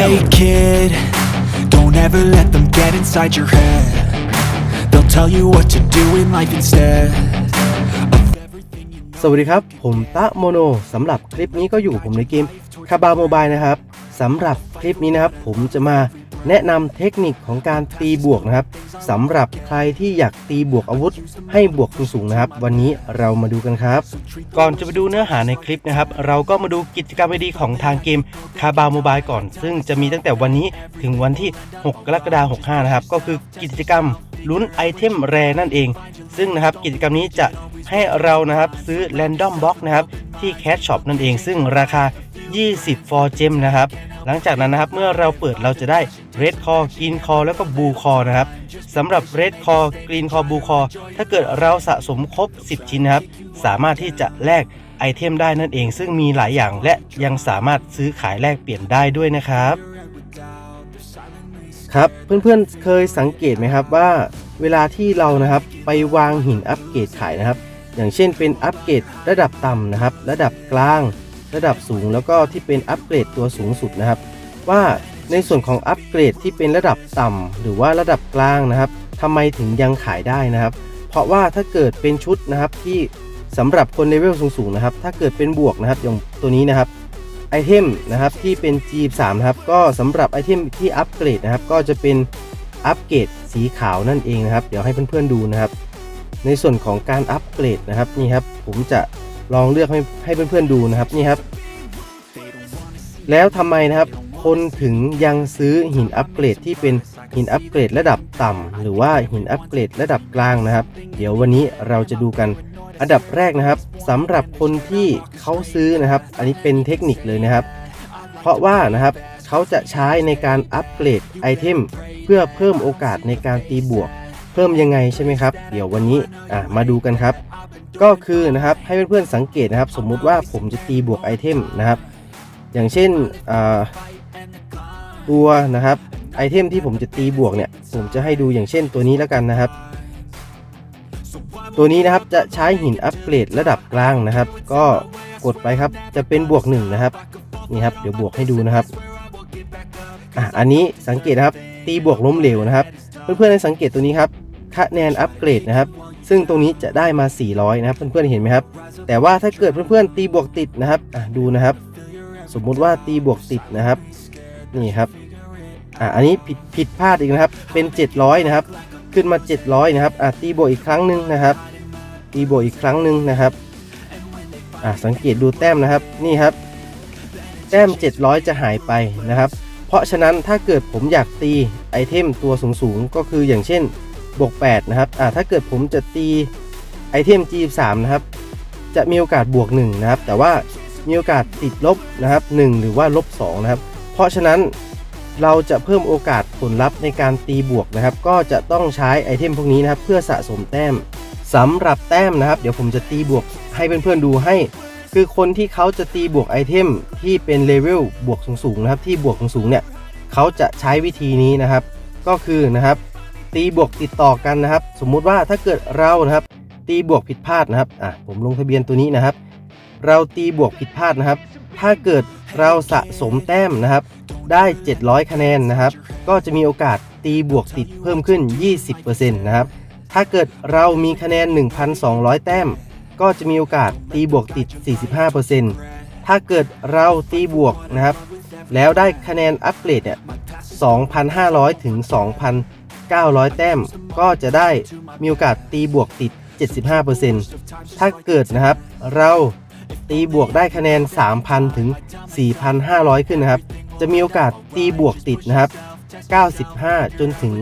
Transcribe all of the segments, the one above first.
Hey kid, don't ever let them get inside your head. They'll tell you what to do in life instead. สวัสดีครับ ผมตะโมโนสำหรับคลิปนี้ก็อยู่ผมในเกมคาบาโมบายนะครับสำหรับคลิปนี้นะครับ ผมจะมา แนะนำเทคนิคของการตีบวกนะครับสำหรับใครที่อยากตีบวกอาวุธ ให้บวกสูงๆนะครับ วันนี้เรามาดูกันครับ ก่อนจะไปดูเนื้อหาในคลิปนะครับ เราก็มาดูกิจกรรมดีของทางเกมคาบาโมบายก่อน ซึ่งจะมีตั้งแต่วันนี้ถึงวันที่ 6 กรกฎาคม65 นะครับ ก็คือกิจกรรมลุ้นไอเทมแรนั่นเอง ซึ่งนะครับกิจกรรมนี้จะให้เรานะครับซื้อ Random Box นะครับที่ Cash Shop นั่นเอง ซึ่งราคา 20 for gem นะครับ หลังจากนั้นนะครับเมื่อเราเปิดเราจะได้ Red Core Green Core แล้วก็ Blue Core นะครับสำหรับ Red Core Green Core Blue Core ถ้าเกิดเราสะสมครบ 10 ชิ้นนะครับ สามารถที่จะแลกไอเทมได้นั่นเอง ซึ่งมีหลายอย่างและยังสามารถซื้อขายแลกเปลี่ยนได้ด้วยนะครับครับเพื่อนๆเคยสังเกตไหมครับว่า เวลาที่เรานะครับไปวางหินอัปเกรดขายนะครับ อย่างเช่นเป็นอัปเกรดระดับต่ำนะครับ ระดับกลาง ระดับสูงแล้วก็ที่เป็นอัปเกรดตัวสูงสุดนะครับ ว่าในส่วนของอัปเกรดที่เป็นระดับต่ำหรือว่าระดับกลางนะครับทำไมถึงยังขายได้นะครับ เพราะว่าถ้าเกิดเป็นชุดนะครับที่สำหรับคนเลเวลสูงๆนะครับ ถ้าเกิดเป็นบวกนะครับอย่างตัวนี้นะครับไอเทมนะครับที่เป็น G3 นะครับก็สำหรับไอเทมที่อัปเกรดนะครับ ก็จะเป็นอัปเกรดสีขาวนั่นเองนะครับ เดี๋ยวให้เพื่อนๆดูนะครับ ในส่วนของการอัปเกรดนะครับนี่ครับผมจะ ลองเลือกให้ให้เพื่อนๆดูนะครับนี่ครับ แล้วทำไมนะครับคนถึงยังซื้อหินอัปเกรดที่เป็นหินอัปเกรดระดับต่ำหรือว่าหินอัปเกรดระดับกลางนะครับ เดี๋ยววันนี้เราจะดูกันอันดับแรกนะครับสำหรับคนที่เขาซื้อนะครับ อันนี้เป็นเทคนิคเลยนะครับ เพราะว่านะครับเขาจะใช้ในการอัปเกรดไอเทมเพื่อเพิ่มโอกาสในการตีบวก เพิ่มยังไงใช่ไหมครับ เดี๋ยววันนี้มาดูกันครับ ก็คือนะครับให้เพื่อนๆสังเกตนะครับ สมมุติว่าผมจะตีบวกไอเทมนะครับ อย่างเช่นตัวนะครับไอเทมที่ผมจะตีบวกเนี่ยผมจะให้ดูอย่างเช่นตัวนี้แล้วกันนะครับ ตัวนี้นะครับจะใช้หินอัปเกรดระดับกลางนะครับ ก็กดไปครับจะเป็นบวกหนึ่งนะครับนี่ครับเดี๋ยวบวกให้ดูนะครับอะอันนี้สังเกตนะครับตีบวกล้มเหลวนะครับ เพื่อนๆให้สังเกตตัวนี้ครับคะแนนอัปเกรดนะครับ ซึ่งตรงนี้จะได้มา 400 นะครับ เพื่อนๆเห็นไหมครับ แต่ว่าถ้าเกิดเพื่อนๆตีบวกติดนะครับดูนะครับ สมมุติว่าตีบวกติดนะครับ นี่ครับอะอันนี้ผิดผิดพลาดอีกนะครับ เป็น 700 นะครับ ขึ้นมา 700 นะครับอะตีบวกอีกครั้งหนึ่งนะครับ ตีบวกอีกครั้งหนึ่งนะครับอะสังเกตดูแต้มนะครับ นี่ครับ แต้ม 700 จะหายไปนะครับ เพราะฉะนั้นถ้าเกิดผมอยากตีไอเทมตัวสูงๆ ก็คืออย่างเช่น บวก8นะครับอะถ้าเกิดผมจะตีไอเทม G3 นะครับ จะมีโอกาสบวก1นะครับ แต่ว่ามีโอกาสติดลบนะครับ 1 หรือว่าลบ2นะครับ เพราะฉะนั้นเราจะเพิ่มโอกาสผลลัพธ์ในการตีบวกนะครับ ก็จะต้องใช้ไอเทมพวกนี้นะครับ เพื่อสะสมแต้มสำหรับแต้มนะครับ เดี๋ยวผมจะตีบวกให้เพื่อนๆดูให้ คือคนที่เขาจะตีบวกไอเทมที่เป็นเลเวลบวกสูงๆนะครับ ที่บวกสูงๆเนี่ยเขาจะใช้วิธีนี้นะครับ ก็คือนะครับ ตีบวกติดต่อกันนะครับ สมมุติว่าถ้าเกิดเรานะครับ ตีบวกผิดพลาดนะครับอะผมลงทะเบียนตัวนี้นะครับ เราตีบวกผิดพลาดนะครับ ถ้าเกิดเราสะสมแต้มนะครับ ได้ 700 คะแนนนะครับ ก็จะมีโอกาสตีบวกติดเพิ่มขึ้น 20%นะครับถ้าเกิดเรามีคะแนน 1,200 แต้ม ก็จะมีโอกาสตีบวกติด 45%ถ้าเกิดเราตีบวกนะครับ แล้วได้คะแนนอัปเกรดเนี่ย2,500 ถึง 900 แต้ม ก็จะได้มีโอกาสตีบวกติด 75%ถ้าเกิดนะครับ เราตีบวกได้คะแนน 3,000 ถึง 4,500 ขึ้นนะครับ จะมีโอกาสตีบวกติดนะครับ 95 จนถึง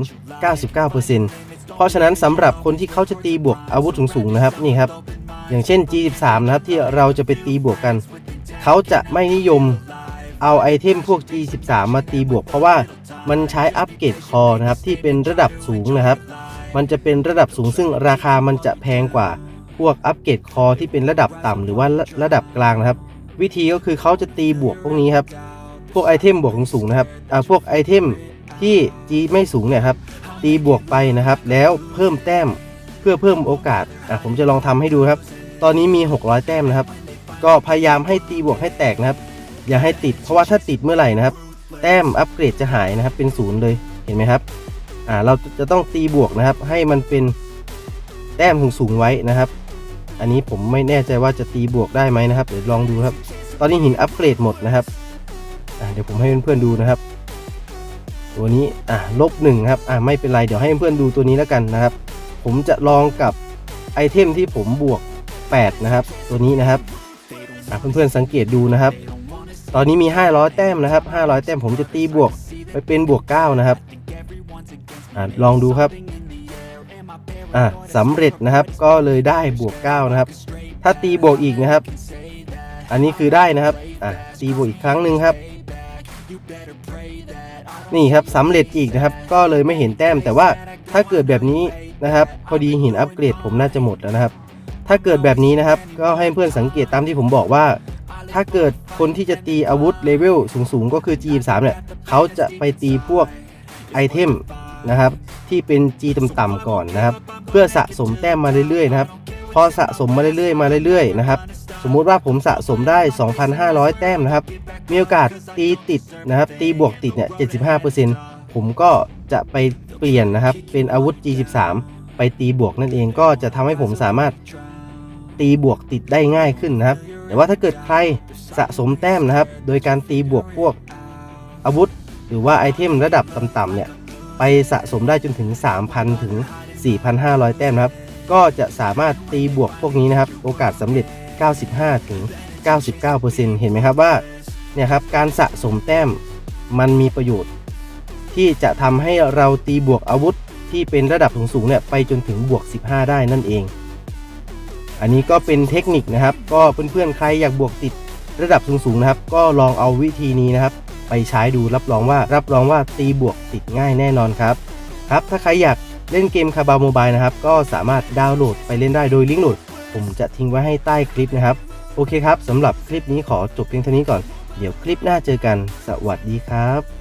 99%เพราะฉะนั้นสำหรับคนที่เขาจะตีบวกอาวุธสูงๆนะครับนี่ครับ อย่างเช่น G13 นะครับที่เราจะไปตีบวกกัน เขาจะไม่นิยมเอาไอเทมพวก G13 มาตีบวก เพราะว่า มันใช้อัปเกรดคอนะครับที่เป็นระดับสูงนะครับ มันจะเป็นระดับสูงซึ่งราคามันจะแพงกว่าพวกอัปเกรดคอที่เป็นระดับต่ำหรือว่าระระดับกลางนะครับ วิธีก็คือเขาจะตีบวกพวกนี้ครับ พวกไอเทมบวกสูงนะครับอ่าพวกไอเทมที่ G ไม่สูงเนี่ยครับตีบวกไปนะครับ แล้วเพิ่มแต้มเพื่อเพิ่มโอกาสอะผมจะลองทำให้ดูครับ ตอนนี้มี 600 แต้มนะครับ ก็พยายามให้ตีบวกให้แตกนะครับ อย่าให้ติดเพราะว่าถ้าติดเมื่อไหร่นะครับ แต้มอัปเกรดจะหายนะครับ เป็นศูนย์เลยเห็นไหมครับอ่าเราจะต้องตีบวกนะครับ ให้มันเป็นแต้มสูงสูงไว้นะครับ อันนี้ผมไม่แน่ใจว่าจะตีบวกได้ไหมนะครับเดี๋ยวลองดูครับ ตอนนี้หินอัปเกรดหมดนะครับอ่าเดี๋ยวผมให้เพื่อนๆดูนะครับ ตัวนี้อะลบหนึ่งครับอะไม่เป็นไรเดี๋ยวให้เพื่อนๆดูตัวนี้แล้วกันนะครับ ผมจะลองกับไอเทมที่ผมบวก 8 นะครับ ตัวนี้นะครับอะเพื่อนๆสังเกตดูนะครับ ตอนนี้มี 500 แต้มนะครับ 500 แต้มผมจะตีบวกไปเป็นบวก 9 นะครับอลองดูครับอะสำเร็จนะครับก็เลยได้บวก 9 นะครับ ถ้าตีบวกอีกนะครับ อันนี้คือได้นะครับอะตีบวกอีกครั้งหนึ่งครับ นี่ครับสำเร็จอีกนะครับ ก็เลยไม่เห็นแต้มแต่ว่าถ้าเกิดแบบนี้นะครับพอดีหินอัปเกรดผมน่าจะหมดแล้วนะครับ ถ้าเกิดแบบนี้นะครับ ก็ให้เพื่อนสังเกตตามที่ผมบอกว่า ถ้าเกิดคนที่จะตีอาวุธเลเวลสูงๆ ก็คือ G3 เนี่ยเขาจะไปตีพวกไอเทมนะครับที่เป็น G ต่ำๆก่อนนะครับ เพื่อสะสมแต้มมาเรื่อยๆนะครับพอสะสมมาเรื่อยๆมาเรื่อยๆนะครับสมมุติว่าผมสะสมได้ 2,500 แต้มนะครับ มีโอกาสตีติดนะครับ ตีบวกติดเนี่ย 75%ผมก็จะไปเปลี่ยนนะครับ เป็นอาวุธ G13 ไปตีบวกนั่นเองก็จะทำให้ผมสามารถตีบวกติดได้ง่ายขึ้นนะครับ แต่ว่าถ้าเกิดใครสะสมแต้มนะครับ โดยการตีบวกพวกอาวุธ หรือว่าไอเทมระดับต่ำๆเนี่ยไปสะสมได้จนถึง 3,000 ถึง 4,500 แต้มนะครับ ก็จะสามารถตีบวกพวกนี้นะครับ โอกาสสำเร็จ 95 ถึง 99%เห็นไหมครับว่าเนี่ยครับการสะสมแต้มมันมีประโยชน์ ที่จะทำให้เราตีบวกอาวุธที่เป็นระดับสูงๆเนี่ยไปจนถึงบวก 15 ได้นั่นเอง อันนี้ก็เป็นเทคนิคนะครับ ก็เพื่อนๆใครอยากบวกติดระดับสูงๆนะครับ ก็ลองเอาวิธีนี้นะครับ ไปใช้ดูรับรองว่ารับรองว่าตีบวกติดง่ายแน่นอนครับครับถ้าใครอยากเล่นเกมคาบาโมบายนะครับ ก็สามารถดาวน์โหลดไปเล่นได้โดยลิงก์โหลด ผมจะทิ้งไว้ให้ใต้คลิปนะครับ โอเคครับสำหรับคลิปนี้ขอจบเพียงเท่านี้ก่อน เดี๋ยวคลิปหน้าเจอกัน สวัสดีครับ